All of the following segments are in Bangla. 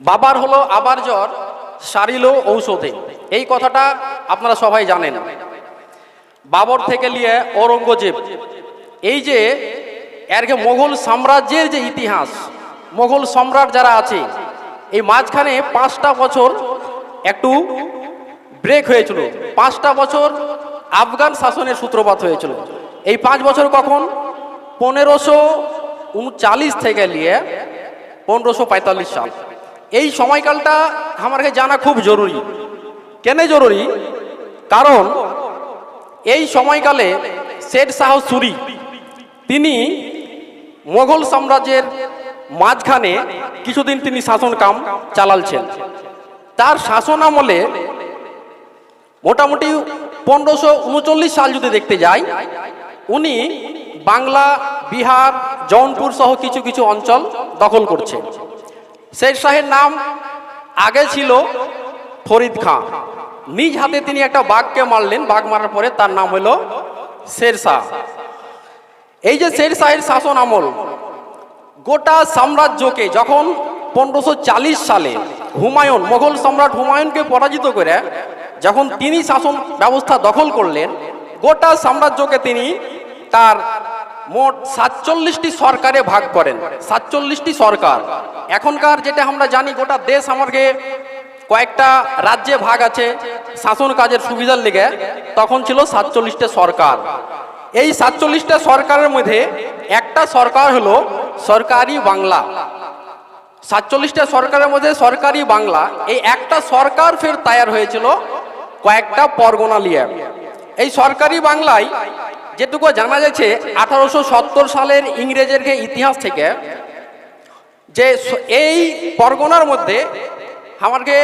বাবার হলো আবার জ্বর, সারিল ঔষধে। এই কথাটা আপনারা সবাই জানেন। বাবর থেকে নিয়ে ঔরঙ্গজেব। এই যে এরকে মোগল সাম্রাজ্যের যে ইতিহাস মোগল সম্রাট যারা আছে, এই মাঝখানে পাঁচটা বছর একটু ব্রেক হয়েছিল। পাঁচটা বছর আফগান শাসনের সূত্রপাত হয়েছিল। এই পাঁচ বছর কখন? পনেরোশো উনচালিশ থেকে নিয়ে পনেরোশো পঁয়তাল্লিশ সাল। এই সময়কালটা আমাকে জানা খুব জরুরি। কেন জরুরি? কারণ এই সময়কালে শের শাহ সুরি তিনি মোগল সাম্রাজ্যের মাঝখানে কিছুদিন তিনি শাসন কাম চালালছেন। তার শাসন আমলে মোটামুটি পনেরোশো উনচল্লিশ সাল যদি দেখতে যাই, উনি বাংলা, বিহার, জৌনপুর সহ কিছু কিছু অঞ্চল দখল করছে শের শাহের নাম আগে ছিল ফরিদ খাঁ নিজ হাতে তিনি একটা বাঘকে মারলেন, বাঘ মারার পরে তার নাম হলো শের শাহ। এই যে শের শাহের শাসন আমল, গোটা সাম্রাজ্যকে যখন পনেরোশো সালে হুমায়ুন মোগল সম্রাট হুমায়ুনকে পরাজিত করে, যখন তিনি শাসন ব্যবস্থা দখল করলেন, গোটা সাম্রাজ্যকে তিনি তার মোট সাতচল্লিশটি সরকারে ভাগ করেন, সাতচল্লিশটি সরকার। এখনকার যেটা আমরা জানি, গোটা দেশ আমাকে কয়েকটা রাজ্যে ভাগ আছে, শাসন কাজের সুবিধার লেগে, তখন ছিল সাতচল্লিশটা সরকার। এই সাতচল্লিশটা সরকারের মধ্যে একটা সরকার হলো সরকারি বাংলা। সাতচল্লিশটা সরকারের মধ্যে সরকারি বাংলা, এই একটা সরকার ফের তৈরি হয়েছিল কয়েকটা পরগনা নিয়ে এই সরকারি বাংলায় যেটুকু জানা যাচ্ছে, আঠারোশো সালের ইংরেজেরকে ইতিহাস থেকে, যে এই পরগনার মধ্যে আমাকে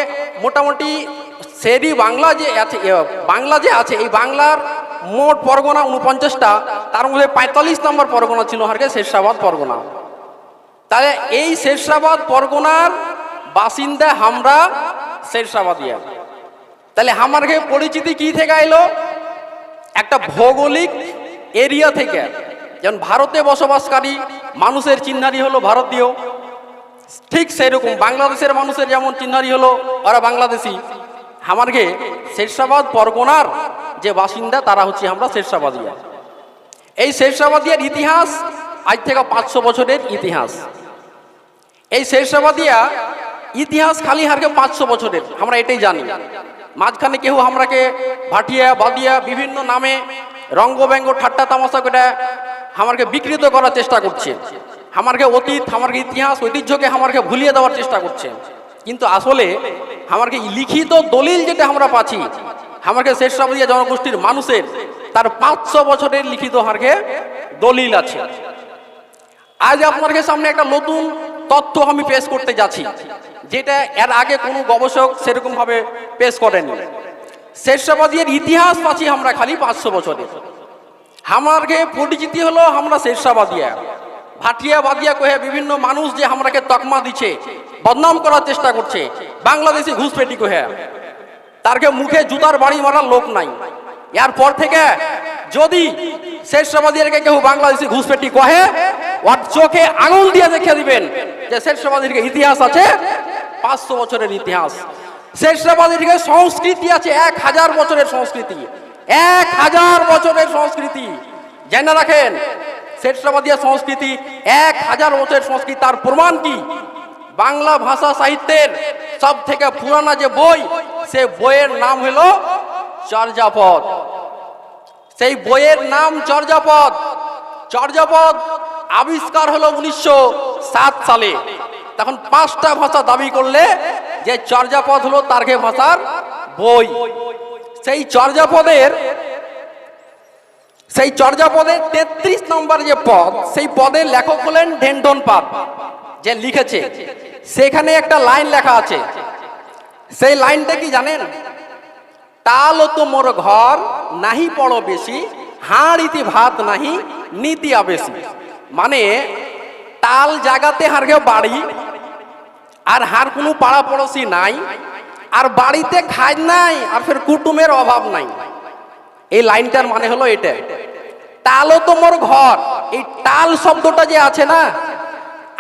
মোটামুটি সেরি বাংলা যে আছে বাংলা যে আছে, এই বাংলার মোট পরগনা উনপঞ্চাশটা, তার মধ্যে পঁয়তাল্লিশ নম্বর পরগনা ছিল হারকে শেরশাবাদ পরগনা। তাহলে এই শেরশাবাদ পরগনার বাসিন্দা আমরা শেরশাবাদিয়া। তাহলে আমারকে পরিচিতি কি থেকে এলো? একটা ভৌগোলিক এরিয়া থেকে, যেমন ভারতে বসবাসকারী মানুষের চিহ্নারি হলো ভারতীয়। ঠিক সেরকম বাংলাদেশের মানুষের যেমন চিহ্নারি হলো, ওরা বাংলাদেশি। আমারকে শেরশাবাদ, পরগনার যে বাসিন্দা, তারা হচ্ছে আমরা শেরশাবাদিয়া। এই শেরশাবাদিয়ার ইতিহাস আজ থেকে পাঁচশো বছরের ইতিহাস। এই শেরশাবাদিয়া ইতিহাস খালি হারকে পাঁচশো বছরের, আমরা এটাই জানি। মাঝখানে কেউ আমরাকে ভাটিয়া, বাদিয়া, বিভিন্ন নামে রঙ্গব্যঙ্গ ঠাট্টা তামাশা করে আমাকে বিকৃত করার চেষ্টা করছে। আমাকে অতীত আমাকে ইতিহাস, ঐতিহ্যকে আমাকে ভুলিয়ে দেওয়ার চেষ্টা করছে। কিন্তু আসলে আমাকে লিখিত দলিল যেটা আমরা পাচ্ছি, আমাকে শেরশাবাদিয়া জনগোষ্ঠীর মানুষের তার পাঁচশো বছরের লিখিত হারকে দলিল আছে। আজ আপনাদের সামনে একটা নতুন তথ্য আমি পেশ করতে যাচ্ছি, যেটা এর আগে কোনো গবেষক সেরকম ভাবে পেশ করেনি। শেরশাবাদিয়ার ইতিহাস পাচ্ছি আমরা খালি পাঁচশো বছরের। আমারকে পরিচিতি হলো আমরা শেরশাবাদিয়া ভাটিয়া বাদিয়া কহে বিভিন্ন মানুষ যে আমরাকে তকমা দিচ্ছে বদনাম করার চেষ্টা করছে। বাংলাদেশি ঘুষপেটি কহে। তারকে মুখে জুতার বাড়ি মারার লোক নাই। এরপর থেকে যদি শেরশাবাদীরকে কেউ বাংলাদেশি ঘুষপেটি কহে, ওর চোখে আঙুল দিয়ে দেখে দিবেন যে শেরশাবাদীর ইতিহাস আছে, পাঁচশো বছরের ইতিহাস। শেরশাবাদীর সংস্কৃতি আছে, এক হাজার বছরের সংস্কৃতি। এক হাজার বছরের সংস্কৃতি। জেনে রাখেন শেরশাবাদিয়া সংস্কৃতি এক হাজার বছরের সংস্কৃতি। তার প্রমাণ কি? বাংলা ভাষা সাহিত্যের সব থেকে পুরানা যে বই, সে বইয়ের নাম হলো চর্যাপদ। সেই বইয়ের নাম চর্যাপদ। চর্যাপদ আবিষ্কার হলো উনিশশো সাত সালে। তখন পাঁচটা ভাষা দাবি করলে যে চর্যাপদ হলো তার্ঘে ভাষার বই। সেই চর্যাপদের সেই চর্যাপদের তেত্রিশ নম্বর যে পদ, সেই পদের লেখক হলেন ঢেন্ডন পাদ, যে লিখেছে। সেখানে একটা লাইন লেখা আছে। সেই লাইনটা কি জানেন? তাল তো মোর ঘর নাহি পড়ো বেশি হাঁড়িতে ভাত নাহি, নীতি আবেশি। মানে তাল জাগাতে হারকে বাড়ি আর হার কোনো পাড়া পড়োশি নাই, আর বাড়িতে খাই নাই, আর ফের কুটুমের অভাব নাই। এই লাইনটার মানে হলো এটা। তালও তো মোর ঘর। এই তাল শব্দটা যে আছে না,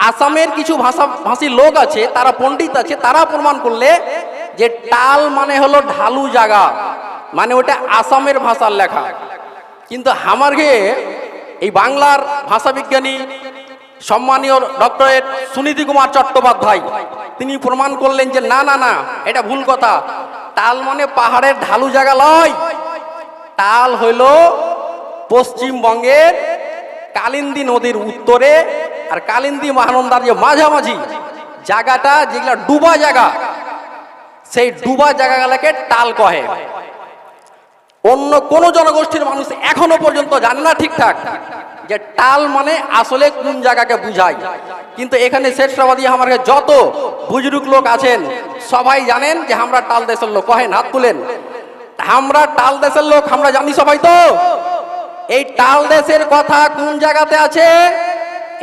আসামের কিছু ভাষা ভাষী লোক আছে, তারা পণ্ডিত আছে, তারা প্রমাণ করলে যে টাল মানে হলো ঢালু জায়গা মানে ওটা আসামের ভাষার লেখা। কিন্তু আমার ঘে এই বাংলার ভাষাবিজ্ঞানী সম্মানীয় ডক্টরেট সুনীতি কুমার চট্টোপাধ্যায় তিনি প্রমাণ করলেন যে না না না, এটা ভুল কথা। টাল মানে পাহাড়ের ঢালু জায়গা লয়। তাল হইল পশ্চিমবঙ্গের কালিন্দী নদীর উত্তরে আর কালিন্দী মহানন্দার যে মাঝামাঝি জায়গাটা, যেগুলা ডুবা জায়গা, সেই ডুবা জায়গাগুলোকে টাল কহে। অন্য কোন জনগোষ্ঠীর মানুষ এখনও পর্যন্ত জানে না ঠিকঠাক। যে টাল মানে আসলে কোন জায়গাকে বুঝায়। কিন্তু এখানে শেরশাবাদী আমার যত বুজরুক লোক আছেন, সবাই জানেন যে আমরা টাল দেশের লোক। কহেন, হাত তুলেন। আমরা টাল দেশের লোক, আমরা জানি সবাই তো। এই টাল দেশের কথা কোন জায়গাতে আছে?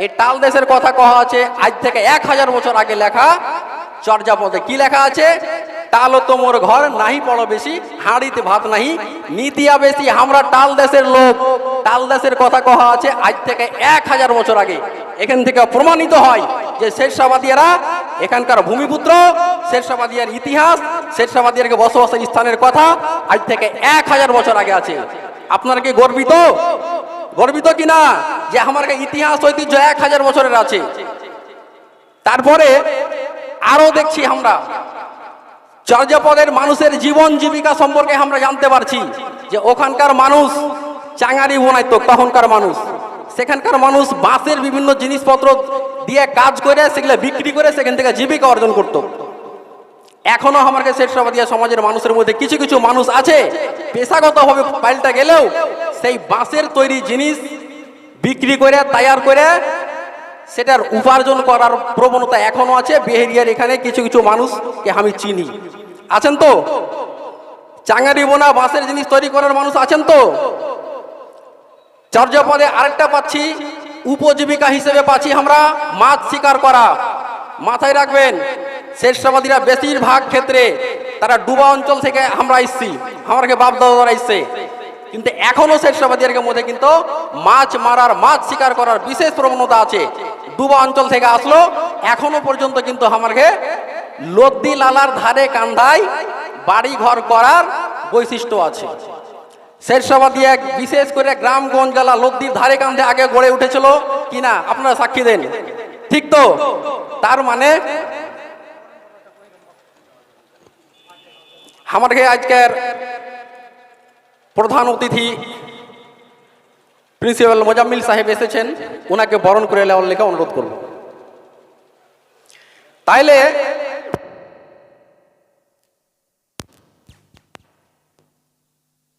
এই টাল দেশের কথা কহা আছে আজ থেকে এক হাজার বছর আগে লেখা চর্যাপদে। কি লেখা আছে? টাল তোমর ঘর নাহি পড়ো বেশি, হাঁড়িতে ভাত নাহি। নিতিয়া বেশি, আমরা টাল দেশের লোক। টাল দেশের কথা কহা আছে, আজ থেকে এক হাজার বছর আগে। এখান থেকে প্রমাণিত হয় যে শেরশাবাদিয়ারা এখানকার ভূমিপুত্র, শেরশাবাদিয়ার ইতিহাস, শেরশাবাদিয়ারকে বসবাসের স্থানের কথা আজ থেকে এক হাজার বছর আগে আছে। আপনারা কি গর্বিত? গর্বিত কিনা যে আমার ইতিহাস, ঐতিহ্য এক হাজার বছরের আছে। তারপরে আরও দেখছি আমরা। চর্যাপদের মানুষের জীবন জীবিকা সম্পর্কে আমরা জানতে পারছি যে ওখানকার মানুষ চাঙারি বোনাইতো, তখনকার মানুষ। সেখানকার মানুষ বাঁশের বিভিন্ন জিনিসপত্র দিয়ে কাজ করে, সেগুলো বিক্রি করে সেখান থেকে জীবিকা অর্জন করত। এখনও আমার কাছে শেরশাবাদিয়া সমাজের মানুষের মধ্যে কিছু কিছু মানুষ আছে, পেশাগতভাবে পাল্টা গেলেও সেই বাঁশের তৈরি জিনিস বিক্রি করে, তৈয়ার করে সেটার উপার্জন করার প্রবণতা এখনও আছে। বেহেরিয়ার এখানে কিছু কিছু মানুষকে আমি চিনি। আছেন তো? চাঙ্গারি বোনা বাঁশের জিনিস তৈরি করার মানুষ আছেন তো? চর্যাপদে আরেকটা পাচ্ছি, উপজীবিকা হিসেবে পাচ্ছি আমরা মাছ শিকার করা। মাথায় রাখবেন শেরশাবাদীরা বেশিরভাগ ক্ষেত্রে তারা ডুবা অঞ্চল থেকে আমরা এসছি আমাকে বাপ দাদারা এসছে। কিন্তু এখনও শেরশাবাদীদের মধ্যে কিন্তু মাছ মারার, মাছ শিকার করার বিশেষ প্রবণতা আছে। ডুবা অঞ্চল থেকে আসলো। এখনও পর্যন্ত কিন্তু আমাকে লদ্দি লালার ধারে কান্ধায় বাড়ি ঘর করার বৈশিষ্ট্য আছে। শেরশাবাদী এক বিশেষ করে গ্রামগঞ্জ জেলা লদ্দির ধারে কান্ধে আগে গড়ে উঠেছিল। কিনা আপনারা সাক্ষী দেন? ঠিক তো? তার মানে আমাকে আজকের প্রধান অতিথি প্রিন্সিপাল মোজাম্মিল সাহেব এসেছেন ওনাকে বরণ করে নেওয়ার লেখা অনুরোধ করব। তাইলে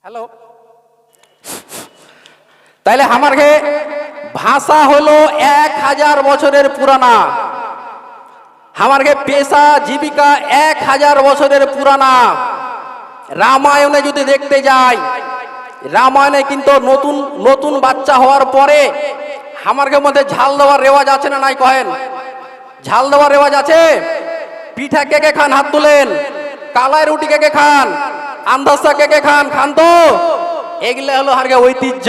হ্যালো? তাইলে আমার ভাষা হলো এক হাজার বছরের পুরানা। আমার পেশা জীবিকা এক হাজার বছরের পুরানা। রামায়ণে যদি দেখতে যাই রামায়ণে কিন্তু নতুন নতুন বাচ্চা হওয়ার পরে আমার মধ্যে ঝাল দেওয়ার রেওয়াজ আছে না নাই কহেন? ঝাল দেওয়ার রেওয়াজ আছে? পিঠা কে কে খান হাত তুলেন? কালাই রুটি কে কে খান? আন্দাসা কে কে খান? খান তো? এগুলো হলো হারগে ঐতিহ্য।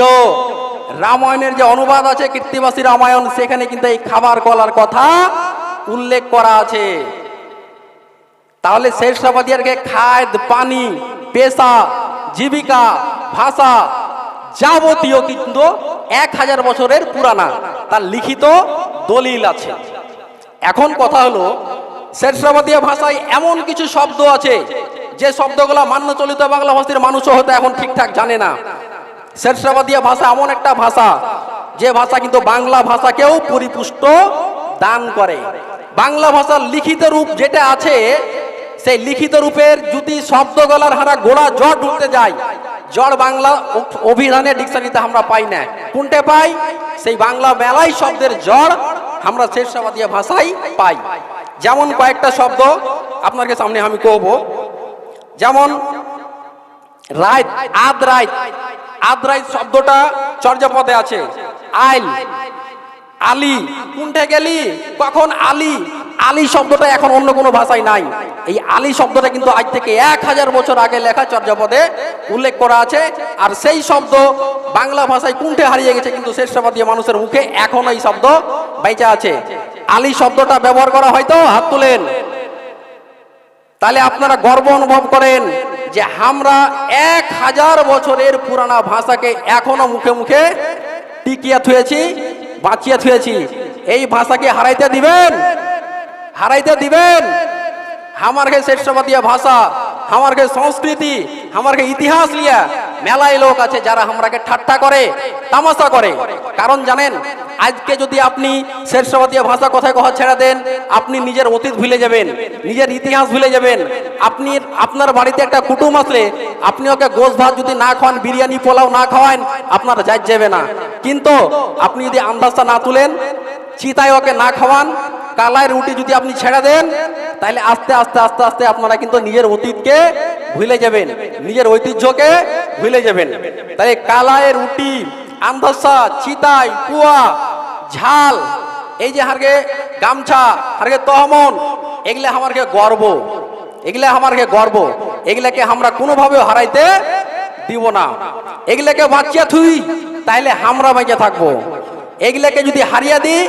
রামায়ণের যে অনুবাদ আছে কীর্তিবাসী রামায়ণ, সেখানে কিন্তু এই খাবার কলার কথা উল্লেখ করা আছে। তাহলে শেরশাবাদিয়ারকে খাদ, পানি, পেশা জীবিকা, ভাষা যাবতীয় কিন্তু এক হাজার বছরের পুরানা। তার লিখিত দলিল আছে। এখন কথা হলো শেরশাবাদিয়া ভাষায় এমন কিছু শব্দ আছে, যে শব্দগুলা মান্য চলিত বাংলা ভাষীর মানুষও হয়তো এখন ঠিকঠাক জানে না। শেরশাবাদিয়া ভাষা এমন একটা ভাষা, যে ভাষা কিন্তু বাংলা ভাষাকেও পরিপুষ্ট দান করে। বাংলা ভাষার লিখিত রূপ যেটা আছে সেই লিখিত রূপের যদি শব্দ গলার হারা গোড়া জড় ঢুকতে যায় জড় বাংলা অভিধানে ডিকশনারিতে আমরা পাই না। কোনটা পাই? সেই বাংলা মেলাই শব্দের জড় আমরা শেরশাবাদিয়া ভাষাই পাই। যেমন কয়েকটা শব্দ আপনাকে সামনে আমি কব। যেমন, রাইত, আদ রাইত। আদ রাইত শব্দটা চর্যাপদে আছে। আইল, আলী। কোনটা গেলি? কখন আলী? আলী শব্দটা এখন অন্য কোনো ভাষায় নাই। এই আলী শব্দটা কিন্তু আজ থেকে এক হাজার বছর আগে লেখা চর্যাপদে উল্লেখ করা আছে। আর সেই শব্দ বাংলা ভাষায় কুণ্ঠে হারিয়ে গেছে, কিন্তু শেরশাবাদীয় মানুষের মুখে এখন এই শব্দ বেঁচে আছে। আলী শব্দটা ব্যবহার করা হয়তো হাত তুলেন। তাহলে আপনারা গর্ব অনুভব করেন যে আমরা এক হাজার বছরের পুরানা ভাষাকে এখনও মুখে মুখে টিকিয়া থুয়েছি, বাঁচিয়ে থুয়েছি। এই ভাষাকে হারাইতে দিবেন? হারাইতে দিবেন। আমার কে শ্রেষ্ঠবাদীয় ভাষা, আমার কে সংস্কৃতি, আমার কে ইতিহাস লিয়া মেলায় লোক আছে যারা আমরাকে ঠাট্টা করে, তামাশা করে। কারণ জানেন, আজকে যদি আপনি শ্রেষ্ঠবাদীয় ভাষা কথায় কথা ছেড়ে দেন, আপনি নিজের অতীত ভুলে যাবেন, নিজের ইতিহাস ভুলে যাবেন। আপনি আপনার বাড়িতে একটা কুটুম আসলে আপনি ওকে গোশ ভাত যদি না খাওয়ান, বিরিয়ানি, পোলাও না খাওয়ান, আপনার যাই যাবে না। কিন্তু আপনি যদি আন্দাজটা না তুলেন, চিতায় ওকে না খাওয়ান কালাই রুটি যদি আপনি ছেড়ে দেন, তাহলে আস্তে আস্তে আস্তে আস্তে আপনারা কিন্তু নিজের অতীতকে ভুলে যাবেন, নিজের ঐতিহ্যকে ভুলে যাবেন। তাই কালায় রুটি, আন্দাসা, চিতাই, কুয়া, ঝাল, এই যে হারকে গামছা হারকে তহমন, এগুলা আমারকে গর্ব, এগুলা আমারকে গর্ব, এগুলাকে আমরা কোনোভাবে হারাইতে দিব না। এগুলাকে বাঁচিয়া থুই, তাইলে আমরা বেঁচে থাকব। এগুলাকে যদি হারিয়ে দিই,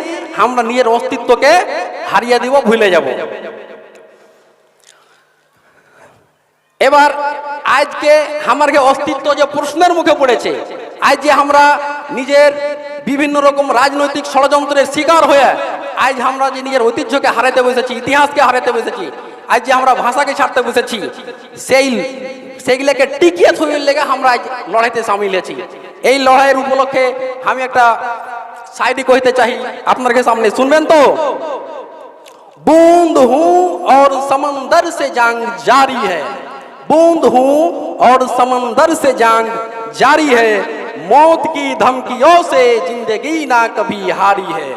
আমরা নিজের অস্তিত্বকে হারিয়ে দিব, ভুলে যাব। এবার আজকে আমার যে অস্তিত্ব যে প্রশ্নের মুখে পড়েছে আজ যে আমরা নিজের বিভিন্ন রকম রাজনৈতিক ষড়যন্ত্রের শিকার হয়ে আজ আমরা যে নিজের ঐতিহ্যকে হারাতে বসেছি, ইতিহাসকে হারাতে বসেছি আজ যে আমরা ভাষাকে ছাড়তে বসেছি, সেই সেইগুলোকে টিকিয়ে থইয়ের লেগে আমরা আজ লড়াইতে সামিল হয়েছি। এই লড়াইয়ের উপলক্ষে আমি একটা शायरी कहते चाहिए। अपन के सामने सुनबें तो। बूंद हूँ और समंदर से जांग जारी है। बूंद हूँ और समंदर से जांग जारी है। मौत की धमकियों से ज़िंदगी ना कभी हारी है।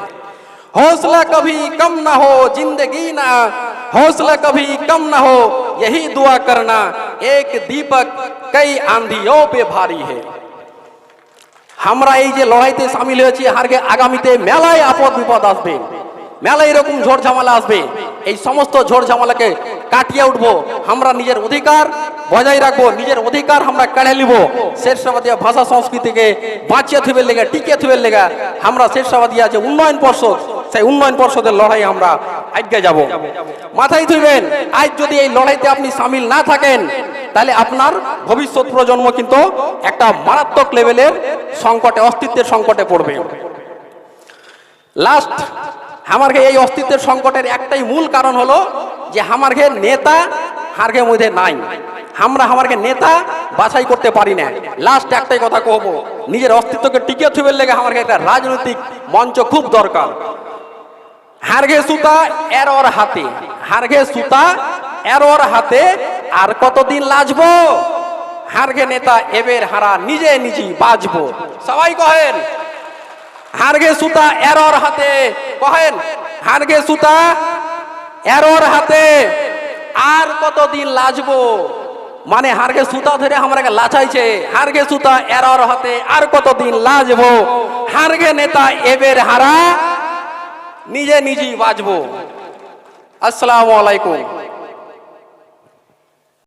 हौसला कभी कम ना हो, ज़िंदगी ना। हौसला कभी कम ना हो, यही दुआ करना। एक दीपक कई आंधियों पे भारी है। আমরা এই যে লড়াইতে সামিল হয়েছি হারকে আগামীতে মেলায় আপদ বিপদ আসবে। মেলায় এরকম ঝড় ঝামেলা আসবে। এই সমস্ত ঝড় ঝামেলাকে কাটিয়ে উঠবো। আমরা নিজের অধিকার বজায় রাখব, নিজের অধিকার আমরা কেড়ে নিব। শেরশাবাদিয়া ভাষা সংস্কৃতিকে বাঁচিয়ে থুবের লেগে, টিকিয়ে থুবের লেগে আমরা শেরশাবাদিয়া যে উন্নয়ন পর্ষদ, সেই উন্নয়ন পর্ষদের লড়াই আমরা আজকে যাব। মাথায় থুইবেন আজ যদি এই লড়াইতে আপনি সামিল না থাকেন, তাহলে আপনার ভবিষ্যৎ প্রজন্ম কিন্তু একটা মারাত্মক লেভেলের সংকটে, অস্তিত্বের সংকটে পড়বে। লাস্ট আমারকে এই অস্তিত্বের সংকটের একটাই মূল কারণ হলো যে আমারকে নেতা হারকে মধ্যে নাই। আমরা আমারকে নেতা বাছাই করতে পারি না। লাস্ট একটাই কথা কহবো নিজের অস্তিত্বকে টিকে থুবের লেগে আমাকে একটা রাজনৈতিক মঞ্চ খুব দরকার। হারগে সুতা এর ওর হাতে। হারগে সুতা এর ওর হাতে। আর কতদিন লাজবো? হারগে নেতা এবের হারা নিজে নিজে বাজবো। সবাই কহেন, হারগে সুতা, এরর হাতে। কহেন, হারগে সুতা, এরর হাতে। আর কতদিন লাজবো? মানে হারগে সুতা ধরে আমাকে লাচাইছে। হারগে সুতা, এরর হাতে। আর কতদিন লাজবো? হারগে নেতা এবের হারা নিজে নিজেই বাঁচবো আসসালামু আলাইকুম।